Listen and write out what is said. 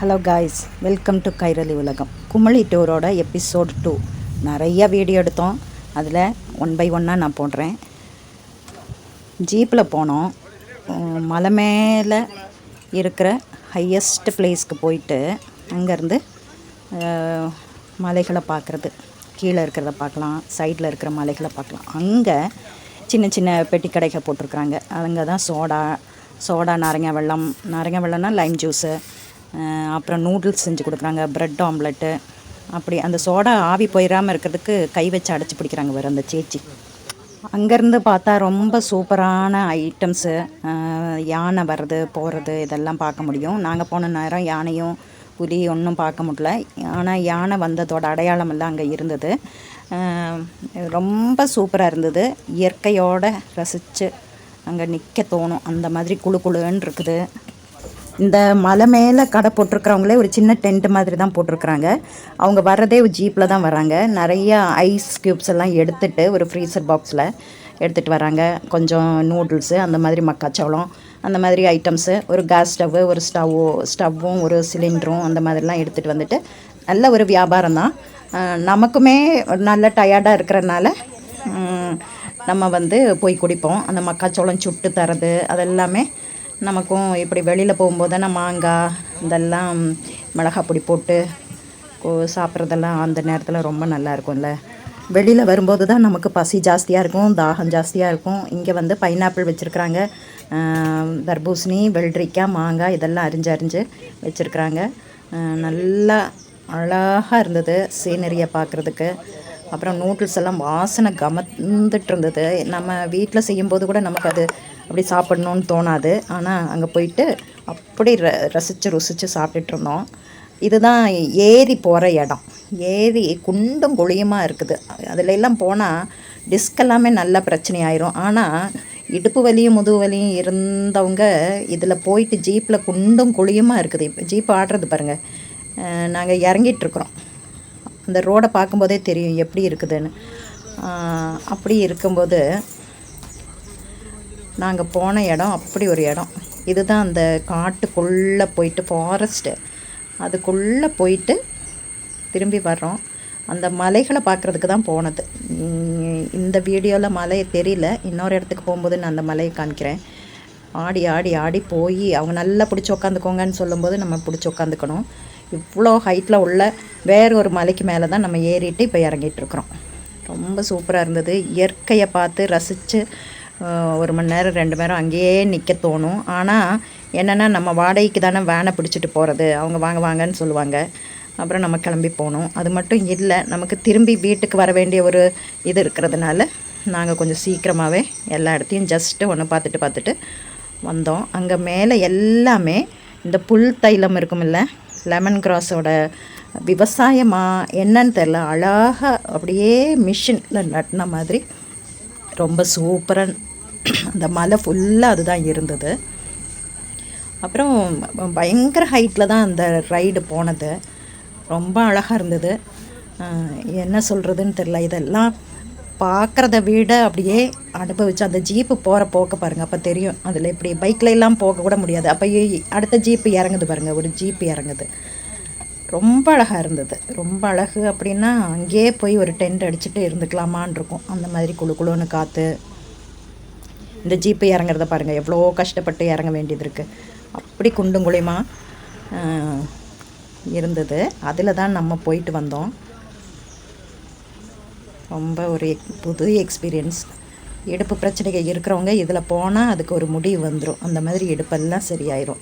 Hello guys welcome to Kairali உலகம் குமளி டூரோட episode two நிறைய வீடியோ எடுத்தோம். அதில் ஒன் பை ஒன்னாக நான் போடுறேன். ஜீப்பில் போனோம். மலை மேலே இருக்கிற ஹையஸ்ட் பிளேஸ்க்கு போயிட்டு அங்கேருந்து மலைகளை பார்க்குறது. கீழே இருக்கிறத பார்க்கலாம். சைடில் இருக்கிற மலைகளை பார்க்கலாம். அங்கே சின்ன சின்ன பெட்டி கடைகள் போட்டிருக்குறாங்க. அங்கே தான் சோடா சோடா நாரங்க வெள்ளம் நாரங்க வெள்ளம்னா லைம் ஜூஸு அப்புறம் நூடுல்ஸ் செஞ்சு கொடுக்குறாங்க ப்ரெட் ஆம்லெட்டு அப்படி அந்த சோடா ஆவி போயிடாமல் இருக்கிறதுக்கு கை வச்சு அடைச்சி பிடிக்கிறாங்க வேறு அந்த சேச்சி. அங்கேருந்து பார்த்தா ரொம்ப சூப்பரான ஐட்டம்ஸு யானை வர்றது போகிறது இதெல்லாம் பார்க்க முடியும். நாங்கள் போன நேரம் யானையும் புலி ஒன்றும் பார்க்க முடியல. ஆனால் யானை வந்ததோட அடையாளம் எல்லாம் அங்கே இருந்தது. ரொம்ப சூப்பராக இருந்தது. இயற்கையோடு ரசித்து அங்கே நிற்க தோணும். அந்த மாதிரி குழு குழுன்னு இருக்குது. இந்த மலை மேலே கடை போட்டிருக்கிறவங்களே ஒரு சின்ன டென்ட் மாதிரி தான் போட்டிருக்கிறாங்க. அவங்க வர்றதே ஒரு ஜீப்பில் தான் வராங்க. நிறைய ஐஸ் க்யூப்ஸ் எல்லாம் எடுத்துட்டு ஒரு ஃப்ரீசர் பாக்ஸில் எடுத்துகிட்டு வராங்க. கொஞ்சம் நூடுல்ஸு அந்த மாதிரி மக்காச்சோளம் அந்த மாதிரி ஐட்டம்ஸு ஒரு கேஸ் ஸ்டவ்வு ஒரு ஸ்டவ்வு ஸ்டவ்வும் ஒரு சிலிண்டரும் அந்த மாதிரிலாம் எடுத்துகிட்டு வந்துட்டு நல்ல ஒரு வியாபாரம் தான். நமக்குமே நல்ல டயர்டாக இருக்கிறனால நம்ம வந்து போய் குடிப்போம். அந்த மக்காச்சோளம் சுட்டு தரது அதெல்லாமே நமக்கும் இப்படி வெளியில் போகும்போது தான் மாங்காய் இதெல்லாம் மிளகாய் பொடி போட்டு சாப்பிட்றதெல்லாம் அந்த நேரத்தில் ரொம்ப நல்லா இருக்கும்ல. வெளியில் வரும்போது தான் நமக்கு பசி ஜாஸ்தியாக இருக்கும் தாகம் ஜாஸ்தியாக இருக்கும். இங்கே வந்து பைனாப்பிள் வச்சுருக்குறாங்க. தர்பூசணி வெள்ளரிக்காய் மாங்காய் இதெல்லாம் அரிஞ்சு அரிஞ்சு வச்சுருக்குறாங்க. நல்லா அழகாக இருந்தது சீனரியை பார்க்குறதுக்கு. அப்புறம் நூடுல்ஸ் எல்லாம் வாசனை கமந்துட்டு இருந்தது நம்ம வீட்டில் செய்யும்போது கூட நமக்கு அது அப்படி சாப்பிடணும்னு தோணாது. ஆனால் அங்கே போயிட்டு அப்படி ர ரசித்து ருசித்து சாப்பிட்டுட்டு இருந்தோம் இதுதான் ஏரி போகிற இடம். ஏரி குண்டும் குழியுமாக இருக்குது. அதில் எல்லாம் போனால் டிஸ்க் எல்லாமே நல்ல பிரச்சனையாயிரும். ஆனால் இடுப்பு வலியும் முதுகு வலியும் இருந்தவங்க இதில் போயிட்டு ஜீப்பில் குண்டும் குழியுமாக இருக்குது. இப்போ ஜீப் ஆடுறது பாருங்கள் நாங்கள் இறங்கிட்டுருக்குறோம். அந்த ரோடை பார்க்கும்போதே தெரியும் எப்படி இருக்குதுன்னு. அப்படி இருக்கும்போது நாங்கள் போன இடம் அப்படி ஒரு இடம். இதுதான் அந்த காட்டுக்குள்ளே போயிட்டு ஃபாரஸ்ட்டு அதுக்குள்ளே போயிட்டு திரும்பி வர்றோம். அந்த மலைகளை பார்க்குறதுக்கு தான் போனது. இந்த வீடியோவில் மலை தெரியல. இன்னொரு இடத்துக்கு போகும்போது நான் அந்த மலையை காமிக்கிறேன் ஆடி ஆடி ஆடி போய் அவங்க நல்லா பிடிச்சி உக்காந்துக்கோங்கன்னு சொல்லும்போது நம்ம பிடிச்சி உக்காந்துக்கணும். இவ்வளோ ஹைட்டில் உள்ள வேற ஒரு மலைக்கு மேலே தான் நம்ம ஏறிட்டு இப்போ இறங்கிட்டு இருக்கிறோம் ரொம்ப சூப்பராக இருந்தது. இயற்கையை பார்த்து ரசித்து ஒரு மணி நேரம் ரெண்டு மணி நேரம் அங்கேயே நிற்க தோணும். ஆனால் என்னென்னா நம்ம வாடகைக்கு தானே வேனை பிடிச்சிட்டு போகிறது அவங்க வாங்க வாங்கன்னு சொல்லுவாங்க. அப்புறம் நம்ம கிளம்பி போகணும் அது மட்டும் இல்லை நமக்கு திரும்பி வீட்டுக்கு வர வேண்டிய ஒரு இது இருக்கிறதுனால நாங்கள் கொஞ்சம் சீக்கிரமாகவே எல்லா இடத்தையும் ஜஸ்ட்டு ஒன்று பார்த்துட்டு பார்த்துட்டு வந்தோம். அங்கே மேலே எல்லாமே இந்த புல் தைலம் இருக்குமில்ல லெமன் கிராஸோட விவசாயமாக என்னன்னு தெரில அழகாக அப்படியே மிஷினில் நட்டின மாதிரி ரொம்ப சூப்பராக அந்த மலை ஃபுல்லாக அதுதான் இருந்தது. அப்புறம் பயங்கர ஹைட்டில் தான் அந்த ரைடு போனது. ரொம்ப அழகாக இருந்தது. என்ன சொல்கிறதுன்னு தெரில இதெல்லாம் பார்க்குறத விட அப்படியே அனுபவிச்சு அந்த ஜீப்பு போகிற போக்க பாருங்கள் அப்போ தெரியும். அதில் இப்படி பைக்கில் எல்லாம் போக கூட முடியாது. அப்போ அடுத்த ஜீப்பு இறங்குது பாருங்கள் ஒரு ஜீப்பு இறங்குது. ரொம்ப அழகாக இருந்தது. ரொம்ப அழகு. அப்படின்னா அங்கேயே போய் ஒரு டென்ட் அடிச்சுட்டு இருந்துக்கலாமான்னு இருக்கும். அந்த மாதிரி குளு குழுன்னு காற்று இந்த ஜீப்பு இறங்குறத பாருங்கள் எவ்வளோ கஷ்டப்பட்டு இறங்க வேண்டியது இருக்குது அப்படி குண்டும் குழியுமா இருந்தது. அதில் தான் நம்ம போயிட்டு வந்தோம். ரொம்ப ஒரு எக்- புது எக்ஸ்பீரியன்ஸ் இடுப்பு பிரச்சனைகள் இருக்கிறவங்க இதில் போனால் அதுக்கு ஒரு முடிவு வந்துடும் அந்த மாதிரி இடுப்பெல்லாம் சரியாயிரும்.